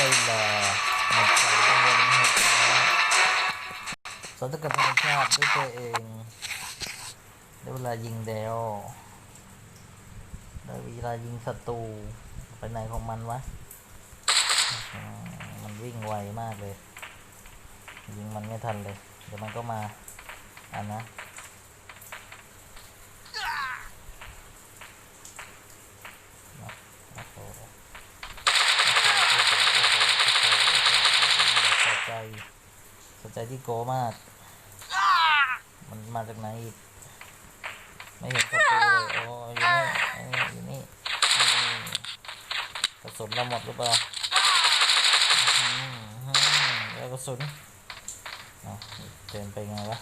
ได้เวลาหมดใจกังวลหกแล้วสอนกับธรรมชาติด้วยตัวเองได้เวลายิงเดวได้เวลายิงศัตรูไปไหนของมันวะมมันวิ่งไวมากเลย ยิงมันไม่ทันเลย เดี๋ยวมันก็มาอันนะ โอ้โหโอ้โหโอ้โหโอ้โหโอ้โหสะใจ สะใจที่โกมาก มันมาจากไหนอีก ไม่เห็นศัตรูเลยโอ้อยู่นี่อยู่นี่กระสุนเราหมดหรือเปล่าแล้วกระสุนเอาเดินไปไงวะ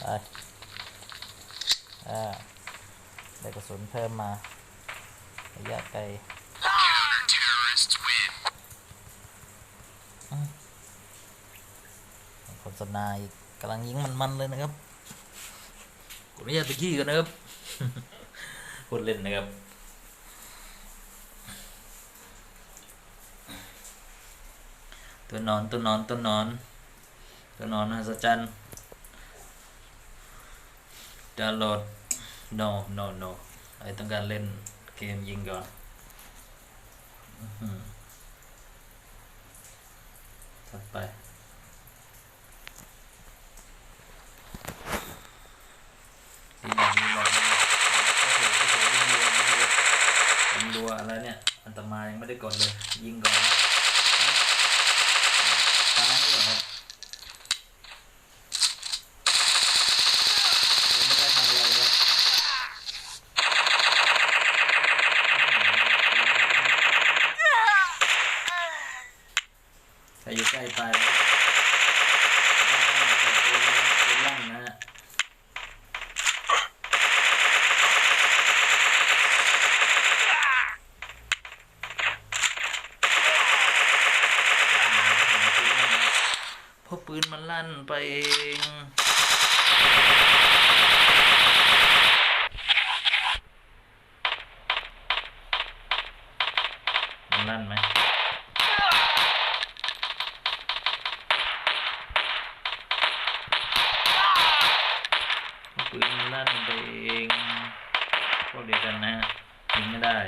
ไปอ่าได้กระสุนเพิ่มมาระยะไกลอืม โฆษณาอีกำลังยิงมันๆเลยนะครับขออนุญาตไปขี้กันนะครับพูดเล่นนะครับตัวนอนตัวนอนตัวนอนตัวนอนมหัจรรย์ดาวน์โหลด no no no ไอต้องการเล่นเกมยิงก่อนถัดไปดีหน่อยดีหน่อยดีหน่อยโอ้โหโอ้โหยิงรัวยิงรัวยิง รัวอะไรเนี่ย อันตมายังไม่ได้กดเลย ยิงก่อนนะตายด้วยเรอครับไม่ได้ทำอะไรเลยใครอยู่ใกล้ตายแล้วเป็นล่างนะฮะเพราะ ปืนมันลั่นไปเองมันลั่นไหมปืนมันลั่นไปเองพวกเดียวกันนะฮะยิงไม่ได้